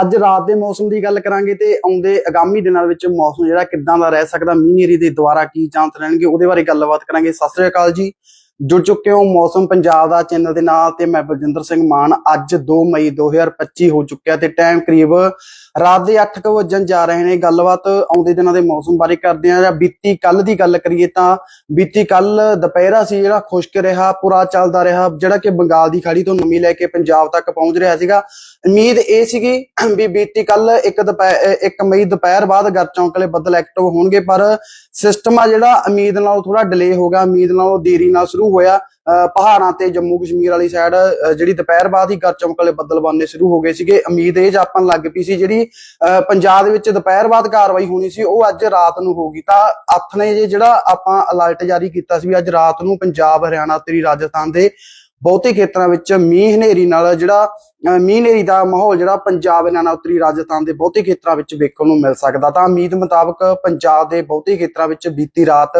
ਅੱਜ ਰਾਤ ਦੇ ਮੌਸਮ ਦੀ ਗੱਲ ਕਰਾਂਗੇ ਤੇ ਆਉਂਦੇ ਆਗਾਮੀ ਦਿਨਾਂ ਵਿੱਚ ਮੌਸਮ ਜਿਹੜਾ ਕਿੱਦਾਂ ਦਾ ਰਹਿ ਸਕਦਾ, ਮੀਂਹ ਏਰੀ ਦੇ ਦੁਆਰਾ ਕੀ ਚਾਂਸ ਰਹਿਣਗੇ, ਉਹਦੇ ਬਾਰੇ ਗੱਲਬਾਤ ਕਰਾਂਗੇ। ਸਤਿ ਸ੍ਰੀ ਅਕਾਲ ਜੀ। ਜੁੜ ਚੁੱਕੇ ਹੋ ਮੌਸਮ ਪੰਜਾਬ ਦਾ ਚੈਨਲ ਦੇ ਨਾਲ ਤੇ ਮੈਂ ਬਲਜਿੰਦਰ ਸਿੰਘ ਮਾਨ। ਅੱਜ 2 ਮਈ 2025 ਹੋ ਚੁੱਕਿਆ ਤੇ ਟਾਈਮ ਕਰੀਬ ਰਾਤ ਦੇ 8 ਕੁ ਵਜਣ ਜਾ ਰਹੇ ਨੇ। ਗੱਲਬਾਤ ਆਉਂਦੇ ਦਿਨਾਂ ਦੇ ਮੌਸਮ ਬਾਰੇ ਕਰਦੇ ਆ ਜਾਂ ਬੀਤੀ ਕੱਲ ਦੀ ਗੱਲ ਕਰੀਏ ਤਾਂ ਬੀਤੀ ਕੱਲ ਦੁਪਹਿਰਾ ਸੀ ਜਿਹੜਾ ਖੁਸ਼ਕ ਰਿਹਾ, ਪੂਰਾ ਚੱਲਦਾ ਰਿਹਾ, ਜਿਹੜਾ ਕਿ ਬੰਗਾਲ ਦੀ ਖਾੜੀ ਤੋਂ ਨਮੀ ਲੈ ਕੇ ਪੰਜਾਬ ਤੱਕ ਪਹੁੰਚ ਰਿਹਾ ਸੀਗਾ। ਉਮੀਦ ਇਹ ਸੀਗੀ ਵੀ ਬੀਤੀ ਕੱਲ ਇੱਕ ਦੁਪਹਿਰ 1 ਮਈ ਦੁਪਹਿਰ ਬਾਅਦ ਗਰ ਚੌਂਕਲੇ ਬੱਦਲ ਐਕਟਿਵ ਹੋਣਗੇ, ਪਰ ਸਿਸਟਮ ਆ ਜਿਹੜਾ ਉਮੀਦ ਨਾਲੋਂ ਥੋੜਾ ਡਿਲੇ ਹੋ ਗਿਆ। ਉਮੀਦ ਨਾਲੋਂ ਦੇਰੀ ਨਾਲ ਸ਼ੁਰੂ ਹੋਇਆ। ਪਹਾੜਾਂ ਤੇ ਜੰਮੂ ਕਸ਼ਮੀਰ ਵਾਲੀ ਸਾਈਡ ਜਿਹੜੀ ਦੁਪਹਿਰ ਬਾਅਦ ਹੀ ਗਰ ਚਮਕਲੇ ਬੱਦਲ ਬਣਨੇ ਸ਼ੁਰੂ ਹੋ ਗਏ ਸੀਗੇ। ਉਮੀਦ ਇਹ ਜਾਪਣ ਲੱਗ ਪਈ ਸੀ ਜਿਹੜੀ, ਅਹ ਪੰਜਾਬ ਦੇ ਵਿੱਚ ਦੁਪਹਿਰ ਬਾਅਦ ਕਾਰਵਾਈ ਹੋਣੀ ਸੀ, ਉਹ ਅੱਜ ਰਾਤ ਨੂੰ ਹੋਗੀ ਤਾਂ ਅੱਥ ਨੇ ਜੇ ਜਿਹੜਾ ਆਪਾਂ ਅਲਰਟ ਜਾਰੀ ਕੀਤਾ ਸੀ ਵੀ ਅੱਜ ਰਾਤ ਨੂੰ ਪੰਜਾਬ, ਹਰਿਆਣਾ ਉੱਤਰੀ ਰਾਜਸਥਾਨ ਦੇ ਬਹੁਤੇ ਖੇਤਰਾਂ ਵਿੱਚ ਮੀਂਹ ਹਨੇਰੀ ਨਾਲ ਜਿਹੜਾ ਮੀਂਹ ਹਨੇਰੀ ਦਾ ਮਾਹੌਲ ਜਿਹੜਾ ਪੰਜਾਬ ਨਾਲ ਉੱਤਰੀ ਰਾਜਸਥਾਨ ਦੇ ਬਹੁਤੇ ਖੇਤਰਾਂ ਵਿੱਚ ਵੇਖਣ ਨੂੰ ਮਿਲ ਸਕਦਾ। ਤਾਂ ਉਮੀਦ ਮੁਤਾਬਕ ਪੰਜਾਬ ਦੇ ਬਹੁਤੇ ਖੇਤਰਾਂ ਵਿੱਚ ਬੀਤੀ ਰਾਤ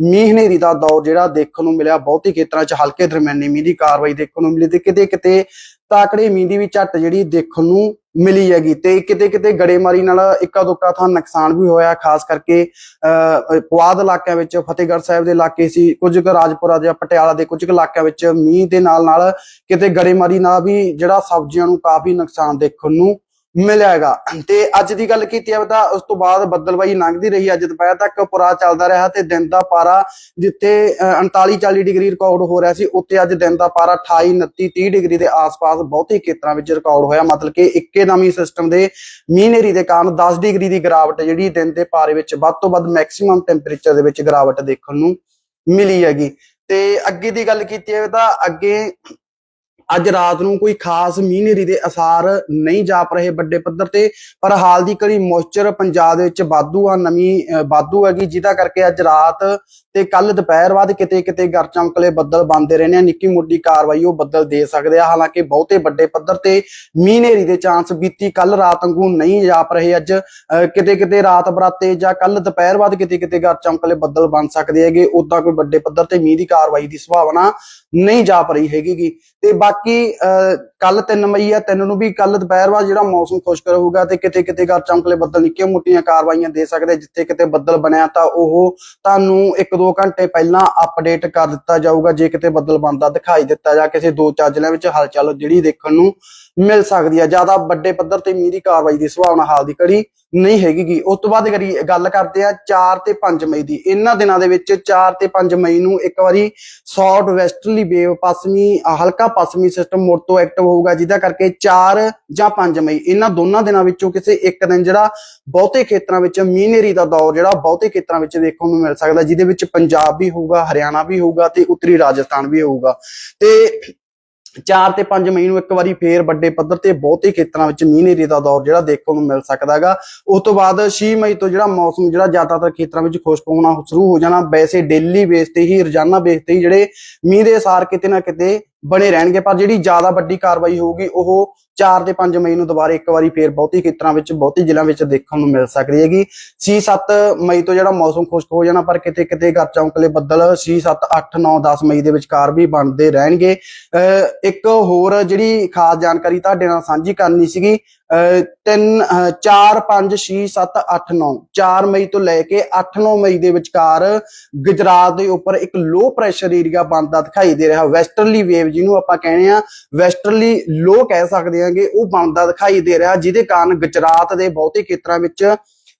ਮੀਂਹ ਹਨੇਰੀ ਦਾ ਦੌਰ ਜਿਹੜਾ ਦੇਖਣ ਨੂੰ ਮਿਲਿਆ। ਬਹੁਤੇ ਖੇਤਰਾਂ 'ਚ ਹਲਕੇ ਦਰਮਿਆਨੇ ਮੀਂਹ ਦੀ ਕਾਰਵਾਈ ਦੇਖਣ ਨੂੰ ਮਿਲੀ ਤੇ ਕਿਤੇ ਕਿਤੇ ਤਾਕੜੇ ਮੀਂਹ ਦੀ ਵੀ ਝੱਟ ਜਿਹੜੀ ਦੇਖਣ ਨੂੰ ਮਿਲੀ ਹੈਗੀ ਤੇ ਕਿਤੇ ਕਿਤੇ ਗੜੇਮਾਰੀ ਨਾਲ ਇੱਕਾ ਦੁੱਕਾ ਥਾਂ ਨੁਕਸਾਨ ਵੀ ਹੋਇਆ। ਖਾਸ ਕਰਕੇ ਅਹ ਪੁਆਧ ਇਲਾਕਿਆਂ ਵਿੱਚ, ਫਤਿਹਗੜ੍ਹ ਸਾਹਿਬ ਦੇ ਇਲਾਕੇ ਸੀ, ਕੁਝ ਕੁ ਰਾਜਪੁਰਾ ਜਾਂ ਪਟਿਆਲਾ ਦੇ ਕੁਝ ਕੁ ਇਲਾਕਿਆਂ ਵਿੱਚ ਮੀਂਹ ਦੇ ਨਾਲ ਨਾਲ ਕਿਤੇ ਗੜੇਮਾਰੀ ਨਾਲ ਵੀ ਜਿਹੜਾ ਸਬਜ਼ੀਆਂ ਨੂੰ ਕਾਫੀ ਨੁਕਸਾਨ ਦੇਖਣ ਨੂੰ ਮਿਲਿਆ ਤੇ ਅੱਜ ਦੀ ਗੱਲ ਕੀਤੀ ਜਾਵੇ ਤਾਂ ਉਸ ਤੋਂ ਬਾਅਦ ਬੱਦਲਬਾਈ ਲੰਘਦੀ ਰਹੀ। ਅੱਜ ਦੁਪਹਿਰ ਤੱਕ ਪੁਰਾ ਚੱਲਦਾ ਰਿਹਾ ਤੇ ਦਿਨ ਦਾ ਪਾਰਾ ਜਿੱਥੇ 39 40 ਡਿਗਰੀ ਰਿਕਾਰਡ ਹੋ ਰਿਹਾ ਸੀ ਉੱਤੇ ਅੱਜ ਦਿਨ ਦਾ ਪਾਰਾ 28 29 30 ਡਿਗਰੀ ਦੇ ਆਸ-ਪਾਸ ਬਹੁਤੇ ਖੇਤਰਾਂ ਵਿੱਚ ਰਿਕਾਰਡ ਹੋਇਆ। ਮਤਲਬ ਕਿ ਇੱਕੇ ਨਵੀਂ ਸਿਸਟਮ ਦੇ ਮੀਂਹ ਹਨੇਰੀ ਦੇ ਕਾਰਨ 10 ਡਿਗਰੀ ਦੀ ਗਿਰਾਵਟ ਜਿਹੜੀ ਦਿਨ ਦੇ ਪਾਰੇ ਵਿੱਚ ਵੱਧ ਤੋਂ ਵੱਧ ਮੈਕਸਿਮਮ ਟੈਂਪਰੇਚਰ ਦੇ ਵਿੱਚ ਗਿਰਾਵਟ ਦੇਖਣ ਨੂੰ ਮਿਲੀ ਹੈਗੀ। ਤੇ ਅੱਗੇ ਦੀ ਗੱਲ ਕੀਤੀ ਜਾਵੇ ਤਾਂ ਅੱਗੇ ਅੱਜ ਰਾਤ ਨੂੰ ਕੋਈ ਖਾਸ ਮੀਂਹ ਹਨੇਰੀ ਦੇ ਅਸਾਰ ਨਹੀਂ ਜਾਪ ਰਹੇ ਵੱਡੇ ਪੱਧਰ ਤੇ ਪਰ ਹਾਲ ਦੀ ਘੜੀ ਮੋਇਸਚਰ ਪੰਜਾਬ ਦੇ ਵਿੱਚ ਵਾਧੂ ਆ ਨਵੀਂ ਵਾਧੂ ਹੈਗੀ ਜਿਹਦਾ ਕਰਕੇ ਅੱਜ ਰਾਤ ਤੇ ਕੱਲ ਦੁਪਹਿਰ ਬਾਅਦ ਕਿਤੇ ਕਿਤੇ ਗਰ ਚਮਕਲੇ ਬੱਦਲ ਬੰਦੇ ਰਹਿੰਦੇ ਆ ਨਿੱਕੀ ਮੋਟੀ ਕਾਰਵਾਈ ਉਹ ਬੱਦਲ ਦੇ ਸਕਦੇ ਆ। ਹਾਲਾਂਕਿ ਬਹੁਤੇ ਵੱਡੇ ਪੱਧਰ ਤੇ ਮੀਂਹ ਹਨੇਰੀ ਦੇ ਚਾਂਸ ਬੀਤੀ ਕੱਲ ਰਾਤ ਵਾਂਗੂ ਨਹੀਂ ਜਾਪ ਰਹੇ ਅੱਜ ਅਹ, ਕਿਤੇ ਕਿਤੇ ਰਾਤ ਬਰਾਤੇ ਜਾਂ ਕੱਲ ਦੁਪਹਿਰ ਬਾਅਦ ਕਿਤੇ ਕਿਤੇ ਗਰ ਚਮਕਲੇ ਬੱਦਲ ਬਣ ਸਕਦੇ ਹੈਗੇ। ਉਦਾਂ ਕੋਈ ਵੱਡੇ ਪੱਧਰ ਤੇ ਮੀਂਹ ਦੀ ਕਾਰਵਾਈ ਦੀ ਸੰਭਾਵਨਾ ਨਹੀਂ ਜਾਪ ਰਹੀ ਹੈਗੀ ਤੇ ਬਾਕੀ ਕੱਲ 3 ਮਈ ਆ 3 ਨੂੰ ਵੀ ਕੱਲ ਦੁਪਹਿਰ ਬਾਅਦ ਜਿਹੜਾ ਮੌਸਮ ਖੁਸ਼ਕ ਰਹੂਗਾ ਤੇ ਕਿਤੇ ਕਿਤੇ ਗਰ ਚਮਕਲੇ ਬੱਦਲ ਨਿੱਕੀਆਂ ਮੋਟੀਆਂ ਕਾਰਵਾਈਆਂ ਦੇ ਸਕਦੇ ਜਿੱਥੇ ਕਿਤੇ ਬੱਦਲ ਬਣਿਆ ਤਾਂ ਉਹ ਤੁਹਾਨੂੰ 1-2 ਘੰਟੇ ਪਹਿਲਾਂ ਅਪਡੇਟ ਕਰ ਦਿੱਤਾ ਜਾਊਗਾ, ਜੇ ਕਿਤੇ ਬੱਦਲ ਬਣਦਾ ਦਿਖਾਈ ਦਿੱਤਾ ਜਾਂ ਕਿਸੇ ਦੋ ਚਾਰ ਜ਼ਿਲ੍ਹਿਆਂ ਵਿੱਚ ਹਲਚਲ ਜਿਹੜੀ ਦੇਖਣ ਨੂੰ ਮਿਲ ਸਕਦੀ ਆ। ਜ਼ਿਆਦਾ ਵੱਡੇ ਪੱਧਰ ਤੇ ਮੀਂਹ ਦੀ ਕਾਰਵਾਈ ਦੀ ਸੰਭਾਵਨਾ ਹਾਲ ਦੀ ਘੜੀ ਨਹੀਂ ਹੈਗੀ ਗੀ। ਉਸ ਤੋਂ ਬਾਅਦ ਕਰੀ ਗੱਲ ਕਰਦੇ ਆ 4 ਤੇ 5 ਮਈ ਦੀ। ਇਹਨਾਂ ਦਿਨਾਂ ਦੇ ਵਿੱਚ 4 ਤੇ 5 ਮਈ ਨੂੰ ਇੱਕ ਵਾਰੀ ਸਾਊਥ ਵੈਸਟਰਲੀ ਵੇਵ ਪੱਛਮੀ ਹਲਕਾ ਪੱਛਮੀ ਸਿਸਟਮ ਮੁੜ ਤੋਂ ਐਕਟਿਵ ਹੋਊਗਾ, ਜਿਹਦਾ ਕਰਕੇ 4 ਜਾਂ 5 ਮਈ। ਇਹਨਾਂ ਦੋਨਾਂ ਦਿਨਾਂ ਵਿੱਚੋਂ ਕਿਸੇ ਇੱਕ ਦਿਨ ਜਿਹੜਾ ਬਹੁਤੇ ਖੇਤਰਾਂ ਵਿੱਚ ਮੀਨੇਰੀ ਦਾ ਦੌਰ ਜਿਹੜਾ ਬਹੁਤੇ ਖੇਤਰਾਂ ਵਿੱਚ ਦੇਖਣ ਨੂੰ ਮਿਲ ਸਕਦਾ, ਜਿਹਦੇ ਵਿੱਚ ਪੰਜਾਬ ਵੀ ਹੋਊਗਾ, ਹਰਿਆਣਾ ਵੀ ਹੋਊਗਾ ਤੇ ਉੱਤਰੀ ਰਾਜਸਥਾਨ ਵੀ ਹੋਊਗਾ। ਤੇ 4 ਤੇ 5 ਮਈ ਨੂੰ ਇੱਕ ਵਾਰੀ ਫੇਰ ਵੱਡੇ ਪੱਧਰ ਤੇ ਬਹੁਤੇ ਖੇਤਰਾਂ ਵਿੱਚ ਮੀਂਹ ਹਨੇਰੀ ਦਾ ਦੌਰ ਜਿਹੜਾ ਦੇਖਣ ਨੂੰ ਮਿਲ ਸਕਦਾ ਹੈਗਾ। ਉਸ ਤੋਂ ਬਾਅਦ 6 ਮਈ ਤੋਂ ਜਿਹੜਾ ਮੌਸਮ ਜਿਹੜਾ ਜ਼ਿਆਦਾਤਰ ਖੇਤਰਾਂ ਵਿੱਚ ਖੁਸ਼ਕ ਹੋਣਾ ਸ਼ੁਰੂ ਹੋ ਜਾਣਾ। ਵੈਸੇ ਡੇਲੀ ਬੇਸ ਤੇ ਹੀ, ਰੋਜ਼ਾਨਾ ਬੇਸ ਤੇ ਹੀ ਜਿਹੜੇ ਮੀਂਹ ਦੇ ਅਸਾਰ ਕਿਤੇ ਨਾ ਕਿਤੇ ਬਣੇ ਰਹਿਣਗੇ। ਪਰ ਜਿਹੜੀ ਜ਼ਿਆਦਾ ਵੱਡੀ ਕਾਰਵਾਈ ਹੋਊਗੀ, ਉਹ 4 ਤੇ 5 ਮਈ ਨੂੰ ਦੁਬਾਰਾ ਇੱਕ ਵਾਰੀ ਫੇਰ ਬਹੁਤੀ ਖੇਤਰਾਂ ਵਿੱਚ, ਬਹੁਤੀ ਜ਼ਿਲ੍ਹਿਆਂ ਵਿੱਚ ਦੇਖਣ ਨੂੰ ਮਿਲ ਸਕਦੀ ਹੈਗੀ। 6-7 ਮਈ ਤੋਂ ਜਿਹੜਾ ਮੌਸਮ ਖੁਸ਼ਕ ਹੋ ਜਾਣਾ, ਪਰ ਕਿਤੇ ਕਿਤੇ ਘਰ ਚੌਂਕਲੇ ਬੱਦਲ 6-7 8 9 10 ਮਈ ਦੇ ਵਿਚਕਾਰ ਵੀ ਬਣਦੇ ਰਹਿਣਗੇ। ਅਹ ਇੱਕ ਹੋਰ ਜਿਹੜੀ ਖਾਸ ਜਾਣਕਾਰੀ ਤੁਹਾਡੇ ਨਾਲ ਸਾਂਝੀ ਕਰਨੀ ਸੀਗੀ 3 4 5 6 7 8 9 4 ਮਈ ਤੋਂ ਲੈ ਕੇ 8 9 ਮਈ ਦੇ ਵਿਚਕਾਰ ਗੁਜਰਾਤ ਦੇ ਉੱਪਰ ਇੱਕ ਲੋ ਪ੍ਰੈਸ਼ਰ ਏਰੀਆ ਬਣਦਾ ਦਿਖਾਈ ਦੇ ਰਿਹਾ। ਵੈਸਟਰਲੀ ਵੇਵ ਜਿਹਨੂੰ ਆਪਾਂ ਕਹਿੰਦੇ ਆ ਵੈਸਟਰਲੀ ਲੋ ਕਹਿ ਸਕਦੇ ਹਾਂਗੇ ਉਹ ਬਣਦਾ ਦਿਖਾਈ ਦੇ ਰਿਹਾ ਜਿਹਦੇ ਕਾਰਨ ਗੁਜਰਾਤ ਦੇ ਬਹੁਤੇ ਖੇਤਰਾਂ ਵਿੱਚ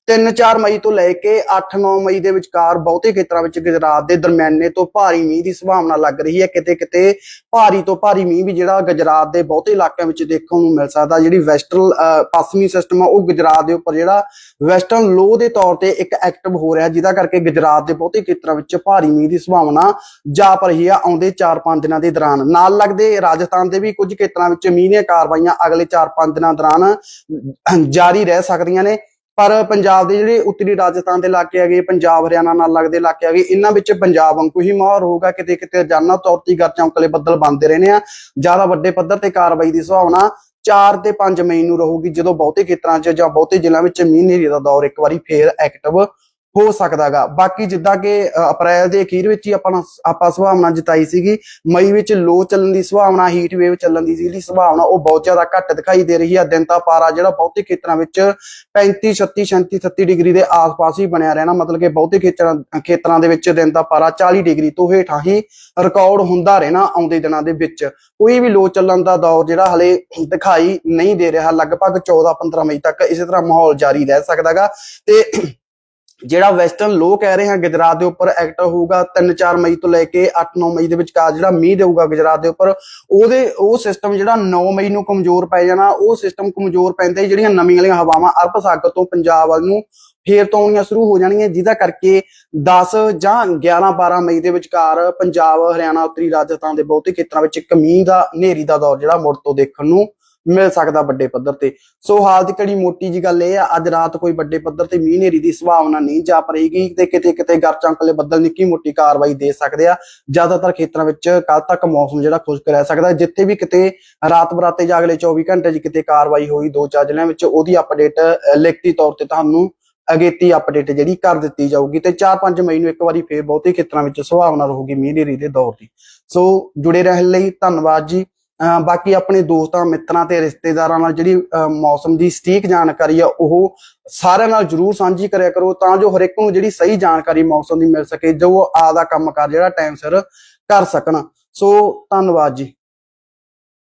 3-4 ਮਈ ਤੋਂ ਲੈ ਕੇ 8-9 ਮਈ ਦੇ ਵਿਚਕਾਰ ਬਹੁਤੇ ਖੇਤਰਾਂ ਵਿੱਚ ਗੁਜਰਾਤ ਦੇ ਦਰਮਿਆਨੇ ਤੋਂ ਭਾਰੀ ਮੀਂਹ ਦੀ ਸੰਭਾਵਨਾ ਲੱਗ ਰਹੀ ਹੈ। ਕਿਤੇ ਕਿਤੇ ਭਾਰੀ ਤੋਂ ਭਾਰੀ ਮੀਂਹ ਵੀ ਜਿਹੜਾ ਗੁਜਰਾਤ ਦੇ ਬਹੁਤੇ ਇਲਾਕਿਆਂ ਵਿੱਚ ਦੇਖਣ ਨੂੰ ਮਿਲ ਸਕਦਾ। ਜਿਹੜੀ ਵੈਸਟਰਨ ਪੱਛਮੀ ਸਿਸਟਮ ਆ, ਉਹ ਗੁਜਰਾਤ ਦੇ ਉੱਪਰ ਜਿਹੜਾ ਵੈਸਟਰਨ ਲੋ ਦੇ ਤੌਰ ਤੇ ਇੱਕ ਐਕਟਿਵ ਹੋ ਰਿਹਾ, ਜਿਹਦਾ ਕਰਕੇ ਗੁਜਰਾਤ ਦੇ ਬਹੁਤੇ ਖੇਤਰਾਂ ਵਿੱਚ ਭਾਰੀ ਮੀਂਹ ਦੀ ਸੰਭਾਵਨਾ ਜਾਪ ਰਹੀ ਹੈ ਆਉਂਦੇ 4-5 ਦਿਨਾਂ ਦੇ ਦੌਰਾਨ। ਨਾਲ ਲੱਗਦੇ ਰਾਜਸਥਾਨ ਦੇ ਵੀ ਕੁਝ ਖੇਤਰਾਂ ਵਿੱਚ ਮੀਂਹ ਦੀਆਂ ਕਾਰਵਾਈਆਂ ਅਗਲੇ 4-5 ਦਿਨਾਂ ਦੌਰਾਨ ਜਾਰੀ ਰਹਿ ਸਕਦੀਆਂ ਨੇ। ਪਰ ਪੰਜਾਬ ਦੇ ਜਿਹੜੇ ਉੱਤਰੀ ਰਾਜਸਥਾਨ ਦੇ ਇਲਾਕੇ ਹੈਗੇ, ਪੰਜਾਬ, ਹਰਿਆਣਾ ਨਾਲ ਲੱਗਦੇ ਇਲਾਕੇ ਹੈਗੇ, ਇਹਨਾਂ ਵਿੱਚ ਪੰਜਾਬ ਵਾਂਗੂ ਹੀ ਮਾਹੌਲ ਹੋਊਗਾ, ਕਿਤੇ ਕਿਤੇ ਰੋਜ਼ਾਨਾ ਤੌਰ ਤੇ ਗਰ ਚਮਕਲੇ ਬੱਦਲ ਬਣਦੇ ਰਹਿਣੇ ਆ। ਜ਼ਿਆਦਾ ਵੱਡੇ ਪੱਧਰ ਤੇ ਕਾਰਵਾਈ ਦੀ ਸੰਭਾਵਨਾ 4 ਤੇ 5 ਮਈ ਨੂੰ ਰਹੂਗੀ, ਜਦੋਂ ਬਹੁਤੇ ਖੇਤਰਾਂ 'ਚ ਜਾਂ ਬਹੁਤੇ ਜ਼ਿਲ੍ਹਿਆਂ ਵਿੱਚ ਮੀਂਹ ਹਨੇਰੀ ਦਾ ਦੌਰ ਇੱਕ ਵਾਰੀ ਫੇਰ ਐਕਟਿਵ ਹੋ ਸਕਦਾਗਾ ਬਾਕੀ ਜਿੱਦਾਂ ਕਿ ਅਪ੍ਰੈਲ ਦੇ ਅਖੀਰ ਵਿੱਚ ਹੀ ਆਪਾਂ ਆਪਾਂ ਸੰਭਾਵਨਾ ਜਤਾਈ ਸੀਗੀ, ਮਈ ਵਿੱਚ ਲੋ ਚੱਲਣ ਦੀ ਸੰਭਾਵਨਾ ਹੀਟ ਵੇਵ ਚੱਲਣ ਦੀ ਜਿਹੜੀ ਸੰਭਾਵਨਾ, ਉਹ ਬਹੁਤ ਜ਼ਿਆਦਾ ਘੱਟ ਦਿਖਾਈ ਦੇ ਰਹੀ ਹੈ ਦਿਨ ਦਾ ਪਾਰਾ ਜਿਹੜਾ ਬਹੁਤੇ ਖੇਤਰਾਂ ਵਿੱਚ 35 36 37 37 ਡਿਗਰੀ ਦੇ ਆਸ-ਪਾਸ ਹੀ ਬਣਿਆ ਰਹਿਣਾ। ਮਤਲਬ ਕਿ ਬਹੁਤੇ ਖੇਤਰਾਂ ਖੇਤਰਾਂ ਦੇ ਵਿੱਚ ਦਿਨ ਦਾ ਪਾਰਾ 40 ਡਿਗਰੀ ਤੋਂ ਹੇਠਾਂ ਹੀ ਰਿਕਾਰਡ ਹੁੰਦਾ ਰਹਿਣਾ ਆਉਂਦੇ ਦਿਨਾਂ ਦੇ ਵਿੱਚ। ਕੋਈ ਵੀ ਲੋ ਚੱਲਣ ਦਾ ਦੌਰ ਜਿਹੜਾ ਹਲੇ ਦਿਖਾਈ ਨਹੀਂ ਦੇ ਰਿਹਾ। ਲਗਭਗ 14 15 ਮਈ ਤੱਕ ਇਸੇ ਤਰ੍ਹਾਂ ਮਾਹੌਲ ਜਾਰੀ ਰਹਿ ਸਕਦਾਗਾ ਤੇ ਜਿਹੜਾ ਵੈਸਟਰਨ ਲੋ ਕਹਿ ਰਹੇ ਹਾਂ, ਗੁਜਰਾਤ ਦੇ ਉੱਪਰ ਐਕਟ ਹੋਊਗਾ 3-4 ਮਈ ਤੋਂ ਲੈ ਕੇ 8-9 ਮਈ ਦੇ ਵਿਚਕਾਰ ਜਿਹੜਾ ਮੀਂਹ ਦੇਊਗਾ ਗੁਜਰਾਤ ਦੇ ਉੱਪਰ, ਉਹਦੇ, ਉਹ ਸਿਸਟਮ ਜਿਹੜਾ 9 ਮਈ ਨੂੰ ਕਮਜ਼ੋਰ ਪੈ ਜਾਣਾ, ਉਹ ਸਿਸਟਮ ਕਮਜ਼ੋਰ ਪੈਂਦੇ ਜਿਹੜੀਆਂ ਨਵੀਆਂ ਵਾਲੀਆਂ ਹਵਾਵਾਂ ਅਰਬ ਸਾਗਰ ਤੋਂ ਪੰਜਾਬ ਵੱਲ ਨੂੰ ਫੇਰ ਤੋਂ ਆਉਣੀਆਂ ਸ਼ੁਰੂ ਹੋ ਜਾਣੀਆਂ ਜਿਹਦਾ ਕਰਕੇ 10 ਜਾਂ 11-12 ਮਈ ਦੇ ਵਿਚਕਾਰ ਪੰਜਾਬ, ਹਰਿਆਣਾ, ਉੱਤਰੀ ਰਾਜਸਥਾਨ ਦੇ ਬਹੁਤੇ ਖੇਤਰਾਂ ਵਿੱਚ ਇੱਕ ਮੀਂਹ ਦਾ, ਹਨੇਰੀ ਦਾ ਦੌਰ ਜਿਹੜਾ ਮੁੜ ਤੋਂ ਦੇਖਣ ਨੂੰ ਮਿਲ ਸਕਦਾ ਵੱਡੇ ਪੱਧਰ ਤੇ। ਸੋ ਹਾਲ ਦੀ ਘੜੀ ਮੋਟੀ ਜੀ ਗੱਲ ਇਹ ਆ, ਅੱਜ ਰਾਤ ਕੋਈ ਵੱਡੇ ਪੱਧਰ ਤੇ ਮੀਂਹ ਹਨੇਰੀ ਦੀ ਸੰਭਾਵਨਾ ਨਹੀਂ ਜਾ ਰਹੇਗੀ ਤੇ ਕਿਤੇ ਕਿਤੇ ਗਰਚੰਕਲੇ ਬੱਦਲ ਨਿੱਕੀ ਮੋਟੀ ਕਾਰਵਾਈ ਦੇ ਸਕਦੇ ਆ। ਜ਼ਿਆਦਾਤਰ ਖੇਤਰਾਂ ਵਿੱਚ ਕੱਲ ਤੱਕ ਮੌਸਮ ਜਿਹੜਾ ਖੁਸ਼ਕ ਰਹਿ ਸਕਦਾ ਜਿੱਥੇ ਵੀ ਕਿਤੇ ਰਾਤ ਬਰਾਤੇ ਜਾਂ ਅਗਲੇ 24 ਘੰਟੇ 'ਚ ਕਿਤੇ ਕਾਰਵਾਈ ਹੋਈ, ਦੋ ਚਾਰ ਜ਼ਿਲ੍ਹਿਆਂ ਵਿੱਚ ਉਹਦੀ ਅਪਡੇਟ ਲਿਖਤੀ ਤੌਰ ਤੇ ਤੁਹਾਨੂੰ ਅਗੇਤੀ ਅਪਡੇਟ ਜਿਹੜੀ ਕਰ ਦਿੱਤੀ ਜਾਊਗੀ ਤੇ 4-5 ਮਈ ਨੂੰ ਇੱਕ ਵਾਰੀ ਫੇਰ ਬਹੁਤੇ ਖੇਤਰਾਂ ਵਿੱਚ ਸੰਭਾਵਨਾ ਰਹੂਗੀ ਮੀਂਹ ਹਨੇਰੀ ਦੇ ਦੌਰ ਦੀ। ਸੋ ਜੁੜੇ ਰਹਿਣ ਲਈ ਧੰਨਵਾਦ ਜੀ। ਬਾਕੀ ਆਪਣੇ ਦੋਸਤਾਂ, ਮਿੱਤਰਾਂ ਤੇ ਰਿਸ਼ਤੇਦਾਰਾਂ ਨਾਲ ਜਿਹੜੀ, ਅਹ ਮੌਸਮ ਦੀ ਸਟੀਕ ਜਾਣਕਾਰੀ ਆ, ਉਹ ਸਾਰਿਆਂ ਨਾਲ ਜਰੂਰ ਸਾਂਝੀ ਕਰਿਆ ਕਰੋ ਤਾਂ ਜੋ ਹਰ ਇੱਕ ਨੂੰ ਜਿਹੜੀ ਸਹੀ ਜਾਣਕਾਰੀ ਮੌਸਮ ਦੀ ਮਿਲ ਸਕੇ, ਜੋ ਆ ਕੰਮ ਕਰ, ਜਿਹੜਾ ਟਾਈਮ ਸਿਰ ਕਰ ਸਕਣ। ਸੋ ਧੰਨਵਾਦ ਜੀ।